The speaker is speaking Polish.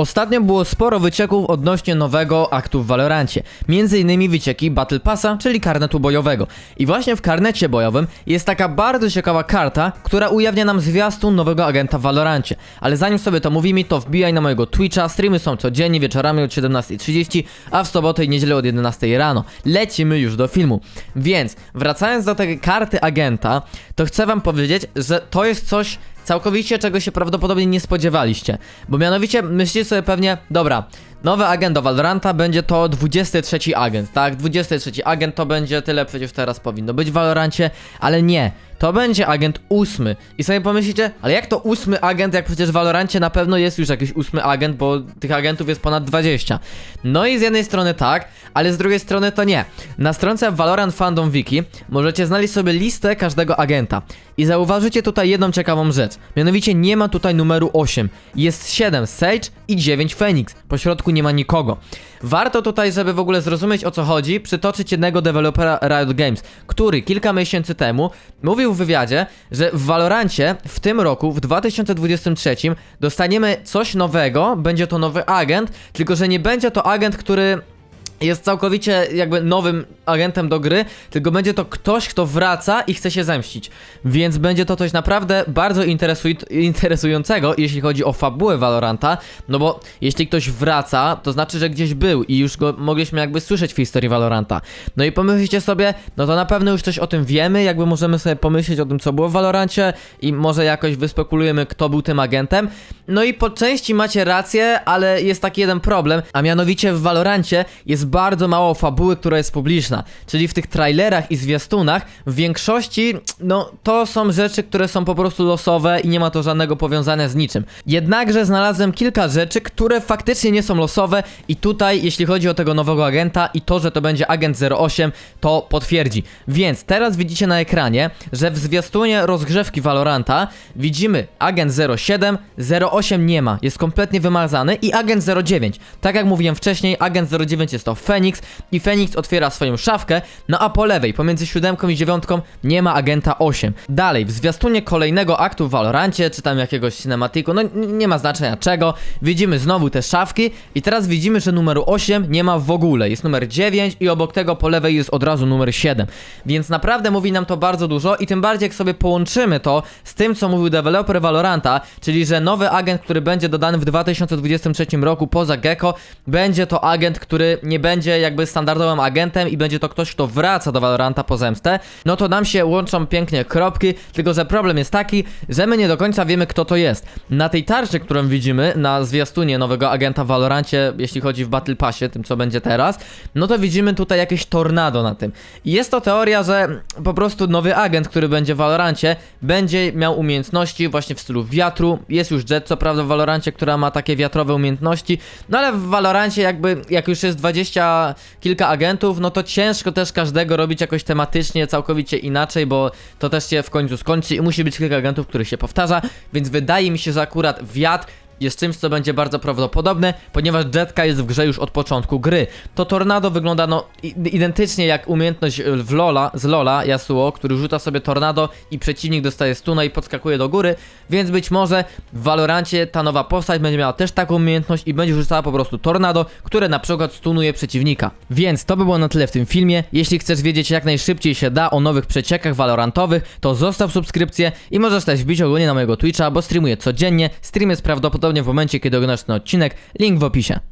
Ostatnio było sporo wycieków odnośnie nowego aktu w Valorancie. Między innymi wycieki Battle Passa, czyli karnetu bojowego. I właśnie w karnecie bojowym jest taka bardzo ciekawa karta, która ujawnia nam zwiastun nowego agenta w Valorancie. Ale zanim sobie to mówimy, to wbijaj na mojego Twitcha, streamy są codziennie wieczorami od 17.30, a w sobotę i niedzielę od 11.00 rano. Lecimy już do filmu. Więc, wracając do tej karty agenta, to chcę wam powiedzieć, że to jest coś całkowicie czego się prawdopodobnie nie spodziewaliście. Bo mianowicie myślicie sobie pewnie, dobra, nowy agent do Valoranta będzie to 23 agent, tak? 23 agent to będzie tyle przecież teraz powinno być w Valorancie, ale nie. To będzie agent ósmy. I sobie pomyślicie, ale jak to ósmy agent, jak przecież w Valorancie na pewno jest już jakiś ósmy agent, bo tych agentów jest ponad 20. No i z jednej strony tak, ale z drugiej strony to nie. Na stronce Valorant Fandom Wiki możecie znaleźć sobie listę każdego agenta. I zauważycie tutaj jedną ciekawą rzecz. Mianowicie nie ma tutaj numeru 8. Jest 7 Sage i 9 Phoenix. Po środku nie ma nikogo. Warto tutaj, żeby w ogóle zrozumieć o co chodzi, przytoczyć jednego dewelopera Riot Games, który kilka miesięcy temu mówił w wywiadzie, że w Valorancie w tym roku, w 2023, dostaniemy coś nowego, będzie to nowy agent, tylko że nie będzie to agent, który jest całkowicie jakby nowym agentem do gry, tylko będzie to ktoś, kto wraca i chce się zemścić. Więc będzie to coś naprawdę bardzo interesuj- interesującego, jeśli chodzi o fabułę Valoranta, no bo jeśli ktoś wraca, to znaczy, że gdzieś był i już go mogliśmy jakby słyszeć w historii Valoranta. No i pomyślcie sobie, no to na pewno już coś o tym wiemy, jakby możemy sobie pomyśleć o tym, co było w Valorancie i może jakoś wyspekulujemy, kto był tym agentem. No i po części macie rację, ale jest taki jeden problem, a mianowicie w Valorancie jest bardzo mało fabuły, która jest publiczna. Czyli w tych trailerach i zwiastunach w większości, no to są rzeczy, które są po prostu losowe i nie ma to żadnego powiązania z niczym. Jednakże znalazłem kilka rzeczy, które faktycznie nie są losowe i tutaj, jeśli chodzi o tego nowego agenta i to, że to będzie agent 08, to potwierdzi. Więc teraz widzicie na ekranie, że w zwiastunie rozgrzewki Valoranta widzimy agent 07, 08 nie ma, jest kompletnie wymazany i agent 09. Tak jak mówiłem wcześniej, agent 09 jest to Phoenix i Phoenix otwiera swoją szafkę, no a po lewej, pomiędzy siódemką i dziewiątką nie ma agenta 8. Dalej, w zwiastunie kolejnego aktu w Valorancie, czy tam jakiegoś cinematiku, no nie ma znaczenia czego, widzimy znowu te szafki i teraz widzimy, że numeru 8 nie ma w ogóle, jest numer 9 i obok tego po lewej jest od razu numer 7. Więc naprawdę mówi nam to bardzo dużo i tym bardziej jak sobie połączymy to z tym, co mówił deweloper Valoranta, czyli że nowy agent, który będzie dodany w 2023 roku poza Gecko, będzie to agent, który nie będzie jakby standardowym agentem i będzie to ktoś, kto wraca do Valoranta po zemstę, no to nam się łączą pięknie kropki, tylko że problem jest taki, że my nie do końca wiemy, kto to jest. Na tej tarczy, którą widzimy na zwiastunie nowego agenta w Valorancie, jeśli chodzi w Battle Passie, tym co będzie teraz, no to widzimy tutaj jakieś tornado na tym. I jest to teoria, że po prostu nowy agent, który będzie w Valorancie, będzie miał umiejętności właśnie w stylu wiatru. Jest już Jet, co prawda w Valorancie, która ma takie wiatrowe umiejętności, no ale w Valorancie jakby, jak już jest 20 kilka agentów, no to ciężko też każdego robić jakoś tematycznie, całkowicie inaczej, bo to też się w końcu skończy i musi być kilka agentów, których się powtarza, więc wydaje mi się, że akurat wiatr jest czymś, co będzie bardzo prawdopodobne, ponieważ Jetka jest w grze już od początku gry. To tornado wygląda no identycznie jak umiejętność y, w Lola, z Lola Yasuo, który rzuca sobie tornado i przeciwnik dostaje stuna i podskakuje do góry, więc być może w Valorancie ta nowa postać będzie miała też taką umiejętność i będzie rzucała po prostu tornado, które na przykład stunuje przeciwnika. Więc to by było na tyle w tym filmie. Jeśli chcesz wiedzieć jak najszybciej się da o nowych przeciekach valorantowych, to zostaw subskrypcję i możesz też wbić ogólnie na mojego Twitcha, bo streamuję codziennie. Stream jest prawdopodobnie w momencie, kiedy oglądasz ten odcinek. Link w opisie.